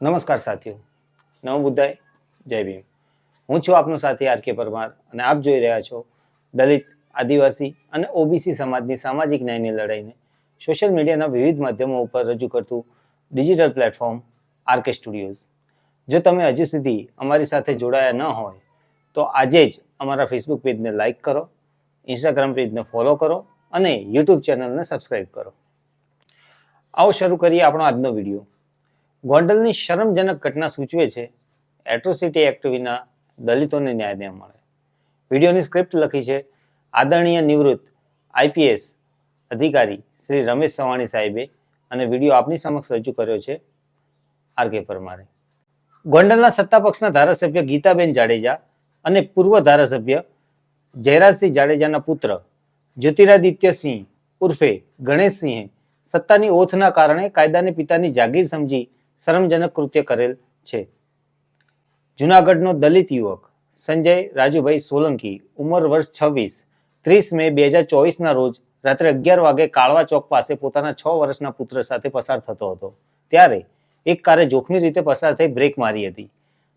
નમસ્કાર સાથીઓ. નવ બુદ્ધાય, જય ભીમ. હું છું આપનો સાથી આર કે પરમાર અને આપ જોઈ રહ્યા છો દલિત, આદિવાસી અને ઓબીસી સમાજની સામાજિક ન્યાયની લડાઈને સોશિયલ મીડિયાના વિવિધ માધ્યમો ઉપર રજૂ કરતું digital platform R K studios. જો તમે હજુ સુધી અમારી સાથે જોડાયા ન હોય, તો આજે જ અમારા ફેસબુક પેજને લાઇક કરો, ઇન્સ્ટાગ્રામ પેજને ફોલો કરો અને યુટ્યુબ ચેનલને સબસ્ક્રાઈબ કરો. આવો શરૂ કરીએ આપણો આજનો વીડિયો. ગોંડલની શરમજનક ઘટના સૂચવે છે એટ્રોસિટી એક્ટ વિના દલિતોને ન્યાય ન મળે. વિડીયોની સ્ક્રિપ્ટ લખી છે, આદરણીય નિવૃત્ત આઈપીએસ અધિકારી શ્રી રમેશ સવાણી સાહેબે અને વીડિયો આપની સમક્ષ રજૂ કર્યો છે, આર કે પરમારે. ગોંડલના સત્તા પક્ષના ધારાસભ્ય ગીતાબેન જાડેજા અને પૂર્વ ધારાસભ્ય જયરાજસિંહ જાડેજાના પુત્ર જ્યોતિરાદિત્યસિંહ ઉર્ફે ગણેશસિંહે સત્તાની ઓથના કારણે કાયદાને પિતાની જાગીર સમજી શરમજનક કૃત્ય કરેલ છે. જુનાગઢનો દલિત યુવક સંજય રાજુભાઈ સોલંકી ઉંમર વર્ષ છવ્વીસ, ત્રીસ મે બે હજાર ચોવીસના રોજ રાત્રે અગિયાર વાગે કાળવા ચોક પાસે પોતાના છ વર્ષના પુત્ર સાથે પસાર થતો હતો. ત્યારે એક કારે જોખમી રીતે પસાર થઈ બ્રેક મારી હતી.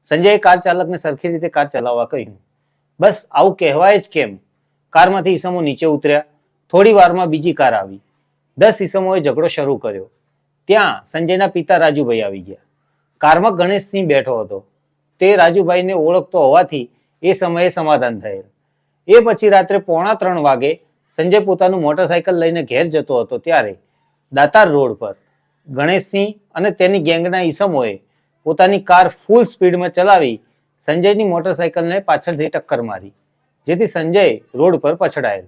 સંજયે કાર ચાલકને સરખી રીતે કાર ચલાવવા કહ્યું, બસ, આવું કહેવાય જ કેમ? કારમાંથી ઈસમો નીચે ઉતર્યા. થોડી વારમાં બીજી કાર આવી. દસ ઈસમોએ ઝઘડો શરૂ કર્યો. ત્યાં સંજયના પિતા રાજુભાઈ આવી ગયા. કારમાં ગણેશસિંહ બેઠો હતો. તે રાજુભાઈને ઓળખતો હોવાથી એ સમયે સમાધાન થયેલ. એ પછી રાત્રે પોણા ત્રણ વાગે સંજય પોતાનું મોટરસાયકલ લઈને ઘેર જતો હતો ત્યારે દાતાર રોડ પર. ગણેશસિંહ અને તેની ગેંગના ઈસમોએ પોતાની કાર ફૂલ સ્પીડમાં ચલાવી સંજયની મોટરસાયકલને પાછળથી ટક્કર મારી, જેથી સંજય રોડ પર પછડાયેલ.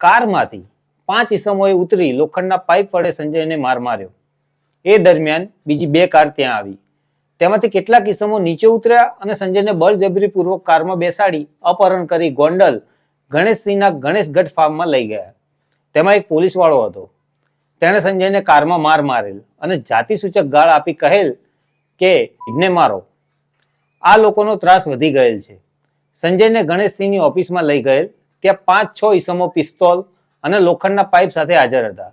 કારમાંથી પાંચ ઈસમોએ ઉતરી લોખંડના પાઇપ વડે સંજયને માર માર્યો. એ દરમિયાન બીજી બે કાર ત્યાં આવી. તેમાંથી કેટલાક ઈસમો નીચે ઉતર્યા અને સંજયને બળજબરીપૂર્વક કારમાં બેસાડી અપહરણ કરી ગોંડલ ગણેશસિંહના ગણેશગઢ ફાર્મમાં લઈ ગયા. તેમાં એક પોલીસવાળો હતો. તેણે સંજયને કારમાં માર મારેલ અને જાતિસૂચક ગાળ આપી કહેલ કે ને મારો. આ લોકોનો ત્રાસ વધી ગયેલ છે. સંજયને ગણેશસિંહની ઓફિસમાં લઈ ગયેલ, ત્યાં પાંચ છ ઈસમો પિસ્તોલ અને લોખંડના પાઇપ સાથે હાજર હતા.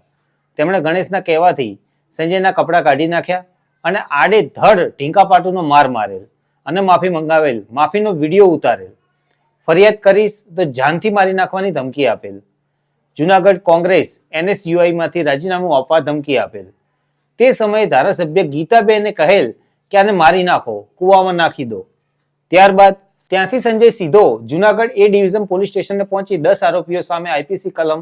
તેમણે ગણેશના કહેવાથી સંજયના કપડાં કાઢી નાખ્યા અને આડે ધડ ઢીંકાપાટુનો માર મારેલ અને માફી મંગાવેલ, માફીનો વીડિયો ઉતારેલ. ફરિયાદ કરીશ તો જાનથી મારી નાખવાની ધમકી આપેલ. જુનાગઢ કોંગ્રેસ, એનએસયુઆઈમાંથી માંથી રાજીનામું આપવા ધમકી આપેલ. તે સમયે ધારાસભ્ય ગીતાબેને કહેલ કે આને મારી નાખો, કૂવામાં નાખી દો. ત્યારબાદ ત્યાંથી સંજય સીધો જુનાગઢ એ ડિવિઝન પોલીસ સ્ટેશને પહોંચી દસ આરોપીઓ સામે આઈપીસી કલમ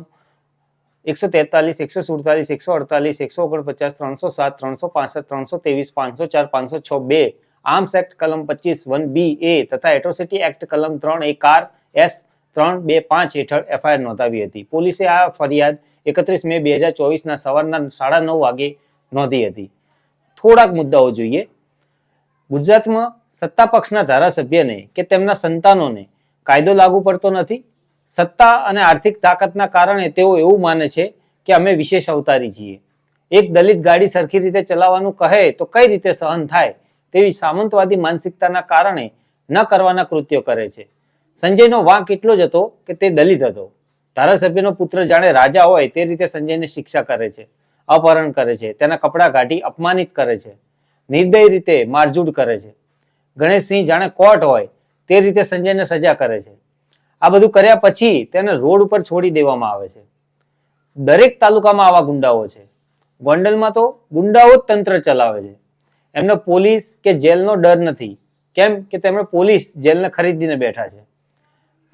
એકસો તેતાલીસ, એકસો સુડતાલીસ, એકસો અડતાલીસ, એકસો ઓગણપચાસ, ત્રણસો સાત, ત્રણસો પાસઠ, ત્રણસો ત્રેવીસ, પાંચસો ચાર, પાંચસો છ બે. આર્મ્સ એક્ટ કલમ પચીસ, વન બી, એ તથા એટ્રોસિટી એક્ટ કલમ ત્રણ, એ કાર, એસ ત્રણ, બે, પાંચ હેઠળ એફઆઈઆર નોંધાવી હતી. પોલીસે આ ફરિયાદ એકત્રીસ મે બે હજાર ચોવીસના સવારના સાડા નવ વાગે નોંધી હતી. થોડાક મુદ્દાઓ જોઈએ. ગુજરાતમાં સત્તા પક્ષના ધારાસભ્યને કે તેમના સંતાનોને કાયદો લાગુ પડતો નથી? સત્તા અને આર્થિક તાકાતના કારણે તેઓ એવું માને છે કે અમે વિશેષ અવતારી છીએ. એક દલિત ગાડી સરખી રીતે ચલાવવાનું કહે તો કઈ રીતે સહન થાય તેવી સામંતવાદી માનસિકતાના કારણે ન કરવાના કૃત્યો કરે છે. સંજયનો વાંક એટલો જ હતો કે તે દલિત હતો. ધારાસભ્યનો પુત્ર જાણે રાજા હોય તે રીતે સંજયને શિક્ષા કરે છે, અપહરણ કરે છે, તેના કપડાં કાઢી અપમાનિત કરે છે, નિર્દય રીતે મારઝૂડ કરે છે. ગણેશસિંહ જાણે કોર્ટ હોય તે રીતે સંજયને સજા કરે છે. આ બધું કર્યા પછી તેને રોડ ઉપર છોડી દેવામાં આવે છે. દરેક તાલુકામાં આવા ગુંડાઓ છે. ગોંડલમાં તો ગુંડાઓ તંત્ર ચલાવે છે. એમને પોલીસ કે જેલનો ડર નથી. કેમ કે તેમણે પોલીસ જેલને ખરીદીને બેઠા છે.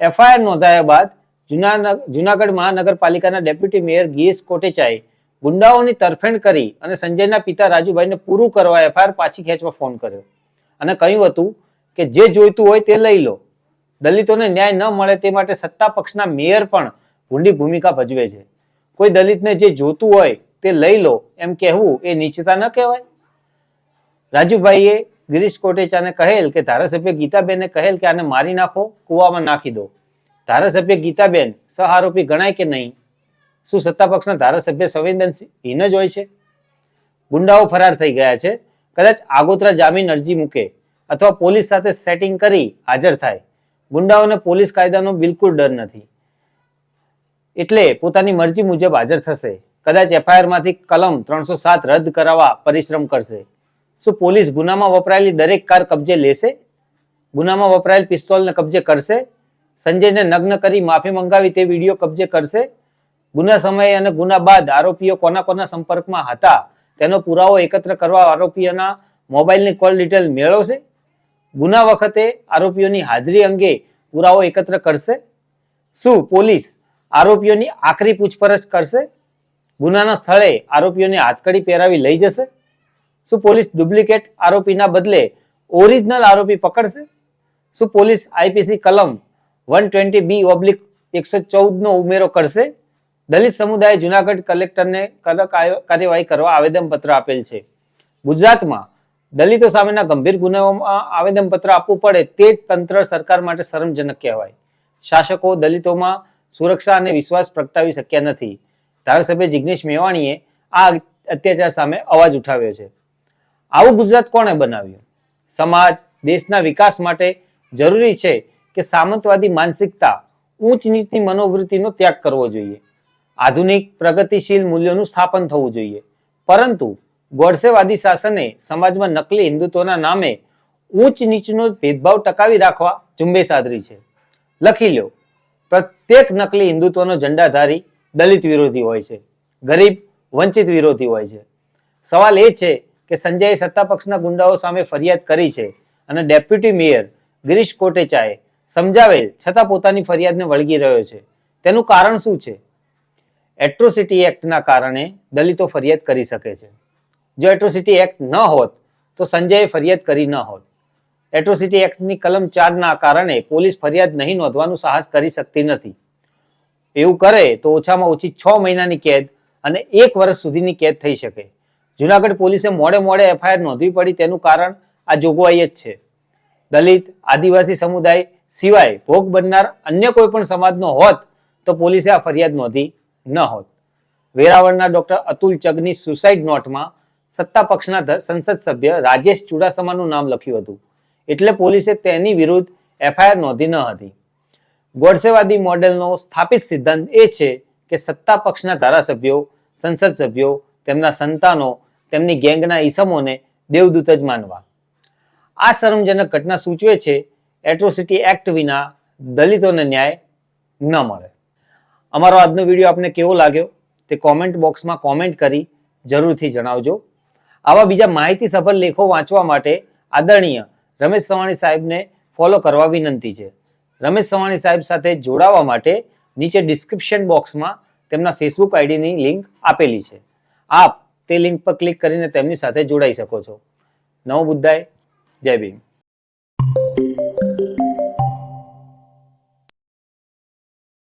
એફઆઈઆર નોંધાયા બાદ જુના જુનાગઢ મહાનગરપાલિકાના ડેપ્યુટી મેયર ગિરીશ કોટેચાએ ગુંડાઓની તરફેણ કરી અને સંજયના પિતા રાજુભાઈને પૂરું કરવા એફઆઈઆર પાછી ખેંચવા ફોન કર્યો અને કહ્યું હતું કે જે જોઈતું હોય તે લઈ લો. દલિતોને ન્યાય ન મળે તે માટે સત્તા પક્ષના મેયર પણ ઊંડી ભૂમિકા ભજવે છે. કોઈ દલિતને જે જોતું હોય તે લઈ લો એમ કહેવું એ નીચતા ન કહેવાય. રાજુભાઈએ ગિરીશ કોટેચાને કહેલ કે ધારાસભ્ય ગીતાબેને કહેલ કે આને મારી નાખો, કૂવામાં નાખી દો. ધારાસભ્ય ગીતાબેન સહઆરોપી ગણાય કે નહીં? શું સત્તા પક્ષના ધારાસભ્ય સંવેદનશીલ જ હોય છે? ગુંડાઓ ફરાર થઈ ગયા છે. કદાચ આગોતરા જામીન અરજી મૂકે અથવા પોલીસ સાથે સેટિંગ કરી હાજર થાય. ગુંડાઓને પોલીસ કાયદાનો બિલકુલ ડર નથી. એટલે પોતાની મરજી મુજબ હાજર થશે. કદાચ એફઆઈઆરમાંથી કલમ ત્રણસો સાત રદ કરાવવા પરિશ્રમ કરશે. શું પોલીસ ગુનામાં વપરાયેલી દરેક કાર કબજે લેશે? ગુનામાં વપરાયેલ પિસ્તોલને કબજે કરશે? સંજયને નગ્ન કરી માફી મંગાવી તે વીડિયો કબજે કરશે? ગુના સમયે અને ગુના બાદ આરોપીઓ કોના કોના સંપર્કમાં હતા? તેનો પુરાવો એકત્ર કરવા આરોપીઓના મોબાઈલની કોલ ડિટેલ મેળવશે? ગુના વખતે આરોપીઓની હાજરી અંગે પુરાવો એકત્ર કરશે? શું પોલીસ આરોપીઓની આખરી પૂછપરછ કરશે? ગુનાના સ્થળે આરોપીઓને હાથકડી પહેરાવી લઈ જશે? શું પોલીસ ડુપ્લિકેટ આરોપીના બદલે ઓરિજિનલ આરોપી પકડશે? શું પોલીસ આઈપીસી કલમ વન ટ્વેન્ટી બી ઓબ્લિક એકસો ચૌદનો ઉમેરો કરશે? દલિત સમુદાયે જુનાગઢ કલેક્ટરને કડક કાર્યવાહી કરવા આવેદનપત્ર આપેલ છે. ગુજરાતમાં દલિતો સામેના ગંભીર ગુનાઓમાં આવેદનપત્ર આપવું પડે તે જ તંત્ર સરકાર માટે શરમજનક કહેવાય. શાસકો દલિતોમાં સુરક્ષા અને વિશ્વાસ પ્રગટાવી શક્યા નથી. ધારાસભ્ય જિગ્નેશ મેવાણીએ આ અત્યાચાર સામે અવાજ ઉઠાવ્યો છે. આવું ગુજરાત કોણે બનાવ્યું? સમાજ, દેશના વિકાસ માટે જરૂરી છે કે સામંતવાદી માનસિકતા, ઊંચ નીચની મનોવૃત્તિનો ત્યાગ કરવો જોઈએ. આધુનિક, પ્રગતિશીલ મૂલ્યોનું સ્થાપન થવું જોઈએ. પરંતુ ગોડસેવાદી શાસને સમાજમાં નકલી હિન્દુત્વના નામે ઊંચ નીચનો ભેદભાવ ટકાવી રાખવા ઝુંબેશ આદરી છે. લખી લો પ્રત્યેક નકલી હિન્દુત્વનો ઝંડાધારી દલિત વિરોધી હોય છે, ગરીબ વંચિત વિરોધી હોય છે. સવાલ એ છે કે સંજયે સત્તા પક્ષના ગુંડાઓ સામે ફરિયાદ કરી છે અને ડેપ્યુટી મેયર ગિરીશ કોટેચાએ સમજાવેલ છતાં પોતાની ફરિયાદને વળગી રહ્યો છે. તેનું કારણ શું છે? એટ્રોસિટી એક્ટના કારણે દલિતો ફરિયાદ કરી શકે છે. જો એટ્રોસિટી એક્ટ ન હોત, તો સંજયે ફરિયાદ કરી ન હોત. એટ્રોસિટી એક્ટની કલમ ચારના કારણે પોલીસ ફરિયાદ નહીં નોંધવાનું સાહસ કરી શકતી નથી. એવું કરે તો ઓછામાં ઓછી છ મહિનાની કેદ અને એક વર્ષ સુધીની કેદ થઈ શકે. જુનાગઢ પોલીસે મોડે મોડે એફઆઈઆર નોંધવી પડી તેનું કારણ આ જોગવાઈ જ છે. દલિત, આદિવાસી સમુદાય સિવાય ભોગ બનનાર અન્ય કોઈ પણ સમાજનો હોત, તો પોલીસે આ ફરિયાદ નોંધી ન હોત. વેરાવળના ડોક્ટર અતુલ ચગની સુસાઇડ નોટમાં સત્તા પક્ષના સંસદ સભ્ય રાજેશ ચુડાસમાનું નામ લખ્યું હતું. એટલે પોલીસે તેની વિરુદ્ધ એફઆઈઆર નોંધી ન હતી. ગોડસેવાદી મોડેલનો સ્થાપિત સિદ્ધાંત એ છે કે સત્તા પક્ષના ધારાસભ્યો, સંસદ સભ્યો, તેમના સંતાનો, તેમની ગેંગના ઈસમોને દેવદૂત જ માનવા. આ શરમજનક ઘટના સૂચવે છે, એટ્રોસિટી એક્ટ વિના દલિતોને ન્યાય ન મળે. અમારો આજનો વીડિયો આપને કેવો લાગ્યો તે કોમેન્ટ બોક્સમાં કોમેન્ટ કરી જરૂરથી જણાવજો. આવા બીજા માહિતીસભર લેખો વાંચવા માટે આદરણીય રમેશ સવાણી સાહેબને ફોલો કરવા વિનંતી છે. રમેશ સવાણી સાહેબ સાથે જોડાવા માટે નીચે ડિસ્ક્રિપ્શન બોક્સમાં તેમના ફેસબુક આઈડીની લિંક આપેલી છે. આપ તે લિંક પર ક્લિક કરીને તેમની સાથે જોડાઈ શકો છો. નવો બુદ્ધાય. જય ભીમ.